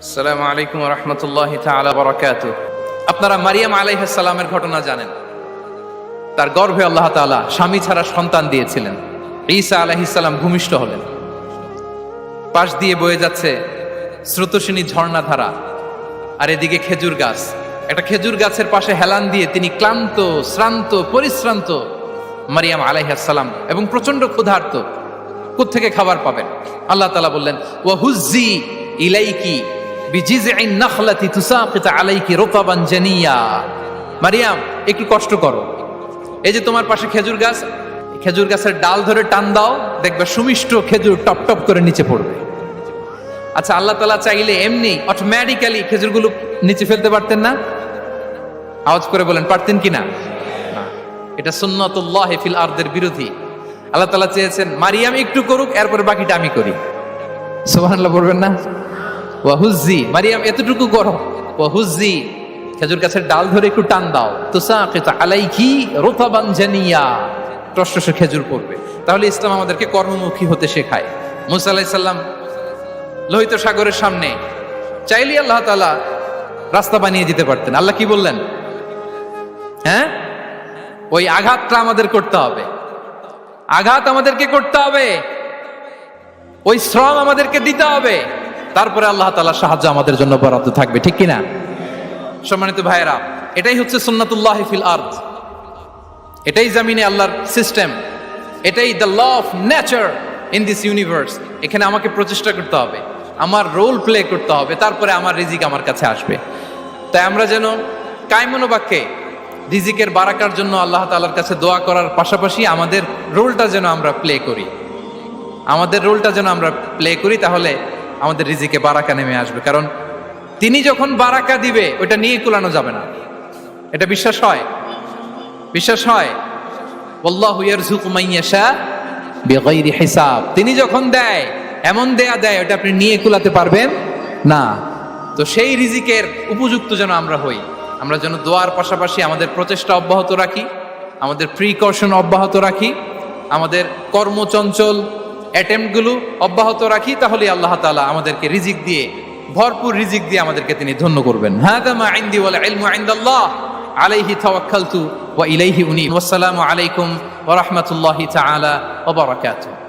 আসসালামু আলাইকুম রহমতুল্লাহ তাআলা বারাকাতু আপনারা মারিয়াম আলাইহিসসালামের ঘটনা জানেন। তার গর্ভে আল্লাহ তাআলা স্বামী ছাড়া সন্তান দিয়েছিলেন। ঈসা আলাইহিসসালাম ভূমিষ্ঠ হলেন। পাশ দিয়ে বয়ে যাচ্ছে স্রোতস্বিনী ঝর্ণাধারা আর এদিকে খেজুর গাছ। একটা খেজুর গাছের পাশে হেলান দিয়ে তিনি ক্লান্ত, শ্রান্ত, পরিশ্রান্ত মারিয়াম আলাইহাসালাম এবং প্রচণ্ড ক্ষুধার্ত থেকে খাবার পাবেন? আল্লাহ তালা বললেন ও হুজি ইলাইকি মারিয়াম, একটু কষ্ট করো। এই যে তোমার পাশে খেজুর গাছ খেজুর গাছের ডাল ধরে টান দাও, দেখবে সুমিষ্ট খেজুর টপ টপ করে নিচে পড়বে। আচ্ছা আল্লাহ তালা চাইলে এমনি অটোমেটিক্যালি খেজুরগুলো নিচে ফেলতে পারতেন না? আওয়াজ করে বলেন, পারতেন কি না? না। এটা সুন্নতুল্লাহ ফিল আরদের বিরোধী। আল্লাহ তালা চেয়েছেন, মারিয়াম, একটু করুক, এরপরে বাকিটা আমি করি। সুবহানাল্লাহ, বলবেন না? ওয়াহুজি মারিয়াম, এতটুকু করো ওয়াহুজি খেজুর গাছের ডাল ধরে একটু টান দাও। তুসাকিত আলাইকি রতাবান জানিয়া। টসটসে খেজুর পড়বে। তাহলে ইসলাম আমাদেরকে কর্মমুখী হতে শেখায়। মুসা আলাইহিস সালাম লোহিত সাগরের সামনে। চাইলে আল্লাহ তালা রাস্তা বানিয়ে দিতে পারতেন। আল্লাহ কি বললেন? হ্যাঁ? ওই আঘাতটা আমাদের করতে হবে। আঘাত আমাদেরকে করতে হবে। ওই শ্রম আমাদেরকে দিতে হবে। তারপরে আল্লাহ তালা সাহায্য আমাদের জন্য বরাদ্দ থাকবে, ঠিক কিনা? সম্মানিত ভাইয়েরা, এটাই হচ্ছে সুন্নাতুল্লাহ ফিল আর্থ এটাই জামিনে আল্লাহর সিস্টেম। এটাই the law of nature in this universe. এখানে আমাকে প্রচেষ্টা করতে হবে, আমার রোল প্লে করতে হবে, তারপরে আমার রিজিক আমার কাছে আসবে। তাই আমরা যেন কায়মনোবাক্যে রিজিকের বারাকার জন্য আল্লাহ তাআলার কাছে দোয়া করার পাশাপাশি আমাদের রোলটা যেন আমরা প্লে করি। আমাদের রোলটা যেন আমরা প্লে করি, তাহলে আমাদের রিজিকে বারাকা নেমে আসবে। কারণ তিনি যখন বারাকা দিবে ওটা নিয়ে কুলানো যাবে না। এটা বিশ্বাস হয়? বিশ্বাস হয়? হিসাব। তিনি যখন দেয়, এমন দেয়া দেয় ওটা আপনি নিয়ে কুলাতে পারবেন না। তো সেই রিজিকের উপযুক্ত যেন আমরা হই। আমরা যেন দোয়ার পাশাপাশি আমাদের প্রচেষ্টা অব্যাহত রাখি, আমাদের প্রিকশন অব্যাহত রাখি, আমাদের কর্মচঞ্চল অ্যাটেম্পটগুলো অব্যাহত রাখি তাহলে আল্লাহ তালা আমাদেরকে রিজিক দিয়ে, ভরপুর রিজিক দিয়ে আমাদেরকে তিনি ধন্য করবেন। হ্যাঁ আলাইহি তাওয়াক্কালতু ওয়া ইলাইহি উনি ওয়াসসালামু আলাইকুম ওয়া রাহমাতুল্লাহি তাআলা ওয়া বারাকাতুহু।